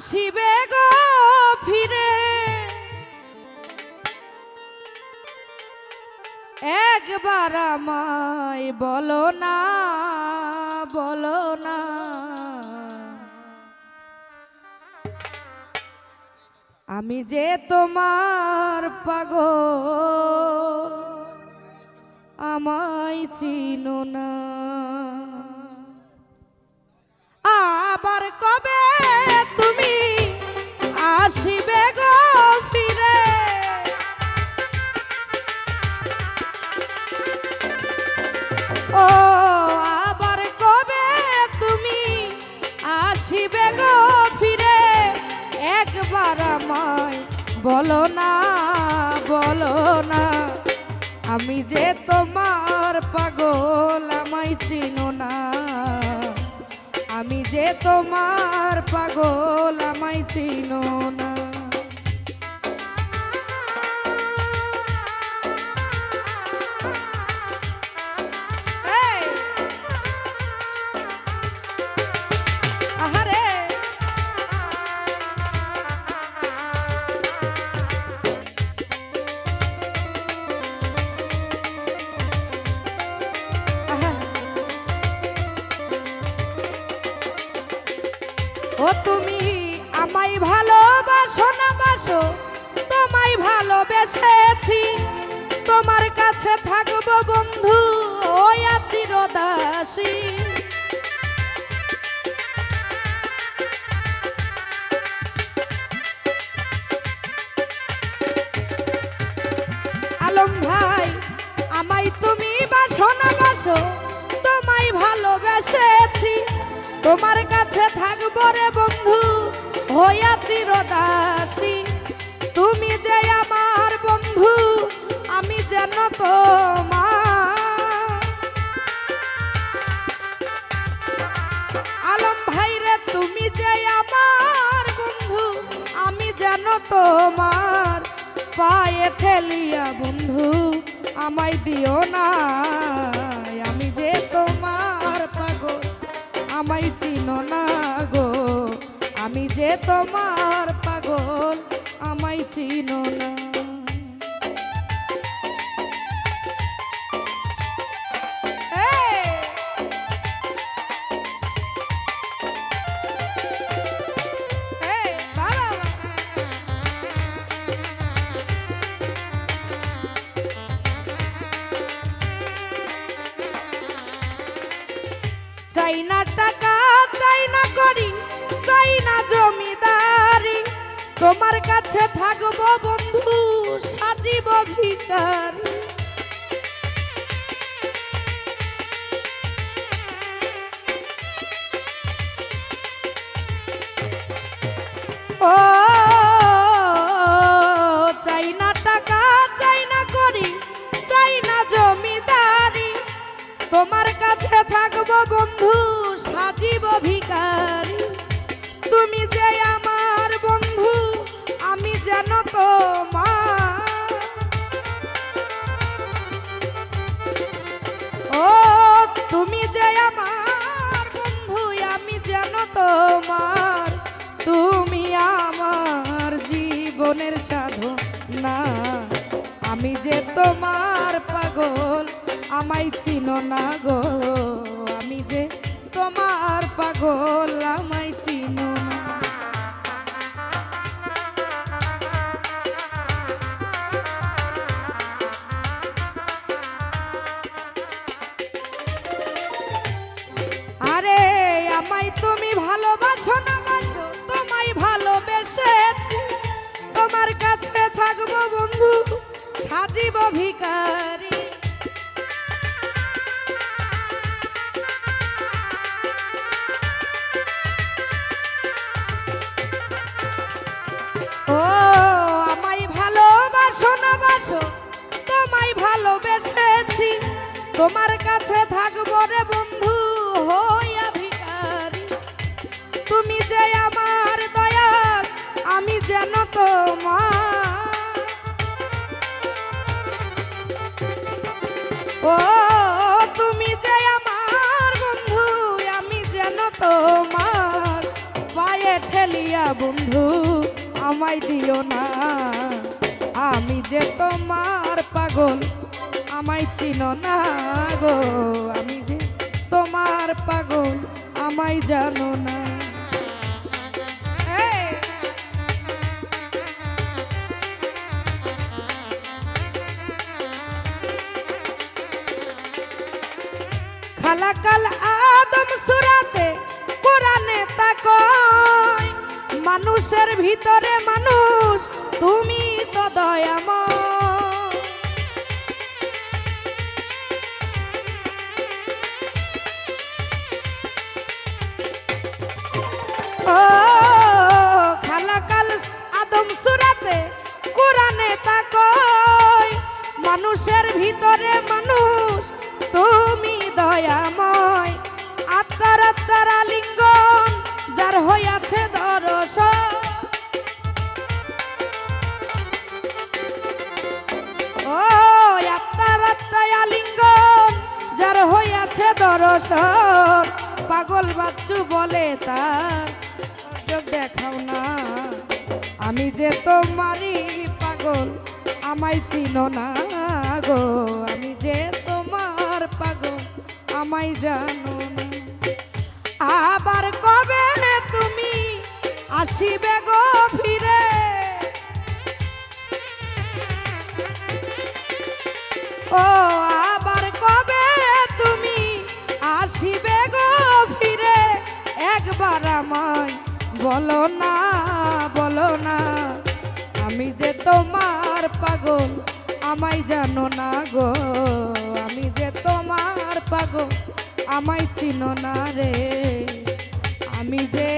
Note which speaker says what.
Speaker 1: আসিবে গো ফিরে। একবার আমায় বলো না বলো না। আমি যে তোমার পাগ আমায় চিনো না। আবার কবে একবার আমায় বলো না বলো না। আমি যে তোমার পাগল, আমায় চিনো না। আমি যে তোমার পাগল, আমায় চিনো না। ও তুমি আমায় ভালোবাসো না বাসো, তোমায় ভালোবেসেছি। তোমার কাছে থাকব বন্ধু, ওই চিরদাসী আলম ভাই, আমায় তুমি বাসো না বাসো, তোমায় ভালোবেসেছি তোমার কাছে থাকব রে বন্ধু, হইয়া চিরদাসী। তুমি যে আমার বন্ধু, আমি যেন আলম ভাই রে, তুমি যে আমার বন্ধু, আমি যেন তোমার। পায়ে ঠেলিয়া বন্ধু, আমায় দিও না। আমায় না গো আমি যে তোমার পাগল আমায় চিনো না বাবা! টাকা চাই না জমিদারি। তোমার কাছে থাকব বন্ধু, সাজিব ভিকারি ও, চাই না টাকা, চাই না করি, চাই না জমিদারি। তোমার কাছে থাকব বন্ধু, সাজিব ভিকারি আমার বন্ধু, আমি যেন তোমার। ও, তুমি যে আমার বন্ধু, আমি যেন তোমার। তুমি আমার জীবনের সাধন। আমি যে তোমার পাগল, আমায় চিনো না গো। আমি যে তোমার পাগল, আমায় চিনো সাজিব ভিকারী ও আমায় ভালোবাসো না বাসো তোমায় ভালোবেসেছি। তোমার কাছে থাকব রে বন্ধু, আমায় দিও না। আমি যে তোমার পাগল, আমায় চিনো না গো। আমি যে তোমার পাগল, আমায় জানো না। এই! মানুষের ভিতরে মানুষ তুমি তো দয়াম কোরআনে মানুষের ভিতরে মানুষ তুমি দয়াময়। আত্মার ও যার হইয়াছে পাগল বাচ্চু বলে তার দেখাও না। আমি যে তোমারই পাগল, আমায় চিনো না গো। আমি যে তোমার পাগল, আমায় জানো না। আবার কবে আসিবে গো ফিরে। ও, আবার কবে তুমি আসিবে গো ফিরে? একবার আমায় বলো না বলো না। আমি যে তোমার পাগল, আমায় জানো না গো। আমি যে তোমার পাগল, আমায় চিনো না রে। আমি যে